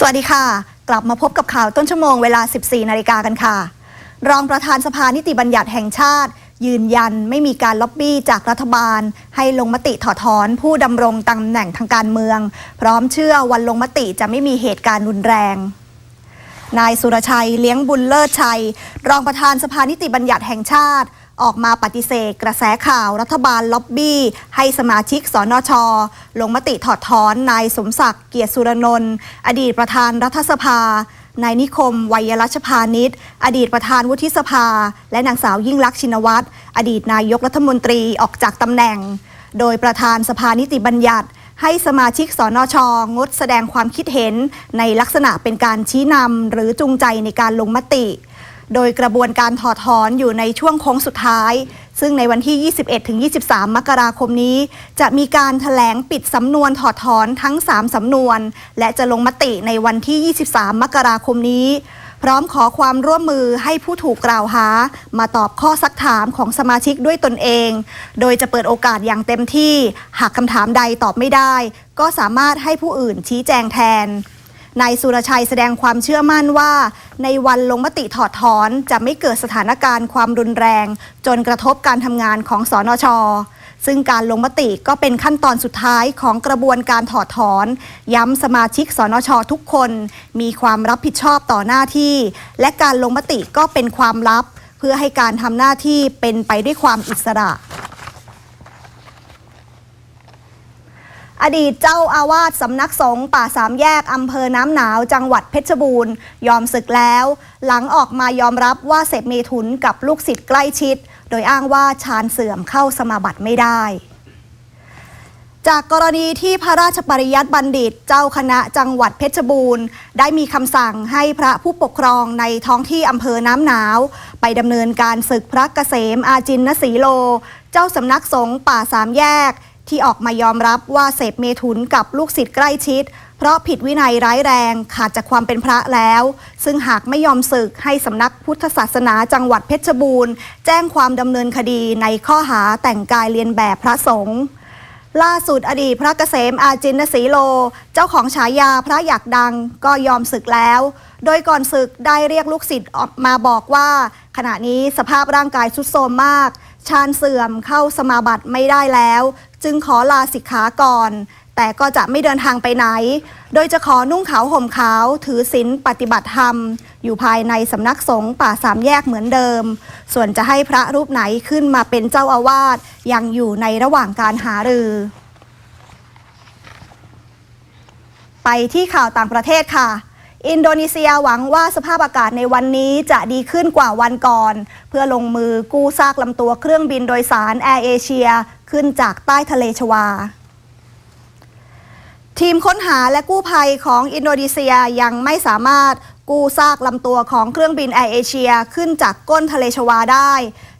สวัสดีค่ะ กลับมาพบกับข่าวต้นชั่วโมงเวลา 14 นาฬิกากันค่ะ รองประธานสภานิติบัญญัติแห่งชาติ ยืนยันไม่มีการล็อบบี้จากรัฐบาล ให้ลงมติถอดถอนผู้ดำรงตำแหน่งทางการเมือง พร้อมเชื่อวันลงมติจะไม่มีเหตุการณ์รุนแรง นายสุรชัยเลี้ยงบุญเลิศชัย รองประธานสภานิติบัญญัติแห่งชาติ ออกมาปฏิเสธ กระแสข่าวรัฐบาลล็อบบี้ ให้สมาชิกสนช ลงมติถอดถอนนายสมศักดิ์เกียรติสุรนนท์อดีตประธานรัฐสภานายนิคม วัยรัชพานิชอดีตประธานวุฒิสภา และนางสาวยิ่งลักษณ์ชินวัตรอดีตนายกรัฐมนตรีออกจากตำแหน่ง โดยประธานสภานิติบัญญัติ ให้สมาชิกสนช งดแสดงความคิดเห็นในลักษณะเป็นการชี้นำหรือจูงใจในการลงมติ โดยกระบวนการถอดถอนอยู่ในช่วงโค้งสุดท้าย ซึ่งในวันที่ 21-23 มกราคมนี้ จะมีการถแถลงปิดสำนวนถอดถอนทั้ง 3 สำนวน และจะลงมติในวันที่ 23 มกราคมนี้พร้อมขอความร่วมมือให้ผู้ถูกกล่าวหา มาตอบข้อซักถามของสมาชิกด้วยตนเอง โดยจะเปิดโอกาสอย่างเต็มที่ หากคำถามใดตอบไม่ได้ ก็สามารถให้ผู้อื่นชี้แจงแทน นายสุรชัยแสดงความเชื่อมั่นว่า ในวันลงมติถอดถอนจะไม่เกิดสถานการณ์ความรุนแรง จนกระทบการทำงานของสอนชซึ่งการลงมติก็เป็นขั้นตอนสุดท้ายของกระบวนการถอดถอน ย้ำสมาชิกสนชทุกคน มีความรับผิดชอบต่อหน้าที่ และการลงมติก็เป็นความลับ เพื่อให้การทำหน้าที่เป็นไปด้วยความอิสระ อดีตเจ้าอาวาสสำนักสงฆ์ป่าสามแยกอำเภอน้ำหนาว จังหวัดเพชรบูรณ์ ยอมศึกแล้ว หลังออกมายอมรับว่าเสพเมถุนกับลูกศิษย์ใกล้ชิด โดยอ้างว่าฌานเสื่อมเข้าสมาบัติไม่ได้จากกรณีที่พระราชปริยัติบัณฑิตเจ้าคณะจังหวัดเพชรบูรณ์ ได้มีคำสั่งให้พระผู้ปกครองในท้องที่อำเภอน้ำหนาว ไปดำเนินการศึกพระเกษมอาจินนสีโล เจ้าสำนักสงฆ์ป่าสามแยก ที่ออกมายอมรับว่าเสพเมถุนกับลูกศิษย์ใกล้ชิด เพราะผิดวินัยร้ายแรงขาดจากความเป็นพระแล้ว ซึ่งหากไม่ยอมศึกให้สำนักพุทธศาสนาจังหวัดเพชรบูรณ์ แจ้งความดำเนินคดีในข้อหาแต่งกายเลียนแบบพระสงฆ์ล่าสุดอดีตพระเกษมอาจินสีโล เจ้าของฉายาพระอยากดังก็ยอมศึกแล้ว โดยก่อนศึกได้เรียกลูกศิษย์ออกมาบอกว่า ขณะนี้สภาพร่างกายทรุดโทรมมาก ชาญเสื่อมเข้าสมาบัติไม่ได้แล้ว จึงขอลาสิกขาก่อน แต่ก็จะไม่เดินทางไปไหน โดยจะขอนุ่งขาวห่มขาว ถือศีลปฏิบัติธรรม อยู่ภายในสำนักสงฆ์ป่าสามแยกเหมือนเดิม ส่วนจะให้พระรูปไหนขึ้นมาเป็นเจ้าอาวาสยังอยู่ในระหว่างการหารือ ไปที่ข่าวต่างประเทศค่ะ อินโดนีเซียหวังว่าสภาพอากาศในวันนี้จะดีขึ้นกว่าวันก่อน เพื่อลงมือกู้ซากลำตัวเครื่องบินโดยสารแอร์เอเชียขึ้นจากใต้ทะเลชวา ทีมค้นหาและกู้ภัยของอินโดนีเซียยังไม่สามารถกู้ซากลำตัวของเครื่องบินแอร์เอเชียขึ้นจากก้นทะเลชวาได้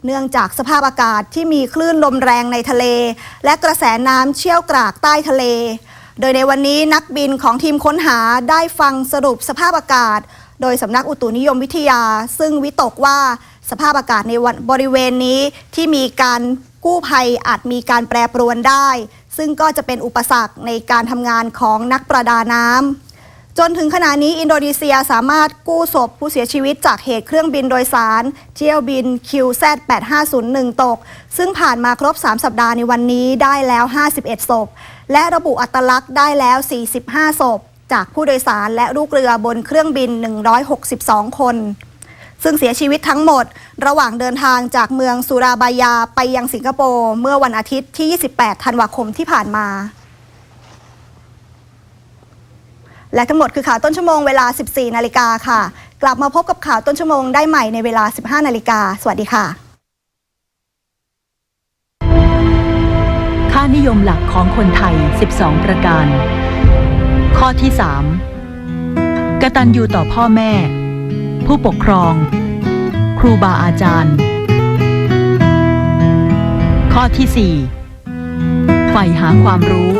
เนื่องจากสภาพอากาศที่มีคลื่นลมแรงในทะเล และกระแสน้ำเชี่ยวกรากใต้ทะเล โดยในวันนี้นักบินของทีมค้นหาได้ฟังสรุปสภาพอากาศ โดยสำนักอุตุนิยมวิทยา ซึ่งวิตกว่าสภาพอากาศในวันบริเวณนี้ที่มีการกู้ภัยอาจมีการแปรปรวนได้ ซึ่งก็จะเป็นอุปสรรคในการทำงานของนักประดาน้ำ จนถึงขณะนี้อินโดนีเซียสามารถกู้ศพผู้เสียชีวิตจากเหตุเครื่องบินโดยสาร เที่ยวบิน QZ8501 ตก ซึ่งผ่านมาครบ 3 สัปดาห์ในวันนี้ได้แล้ว 51 ศพ และระบุอัตลักษณ์ได้แล้ว 45 ศพ จากผู้โดยสารและลูกเรือบนเครื่องบิน 162 คน ซึ่งเสียชีวิตทั้งหมด ระหว่างเดินทางจากเมืองสุราบายาไปยังสิงคโปร์เมื่อวันอาทิตย์ที่ 28 ธันวาคมที่ผ่านมา และทั้งหมดคือข่าวต้นชั่วโมงเวลา 14 นาฬิกาค่ะ กลับมาพบกับข่าวต้นชั่วโมงได้ใหม่ในเวลา 15 นาฬิกา สวัสดีค่ะ ค่านิยมหลักของคนไทย 12 ประการ ข้อที่ 3 กตัญญูต่อพ่อแม่ ผู้ปกครอง ครูบาอาจารย์ ข้อที่ 4 ใฝ่หาความรู้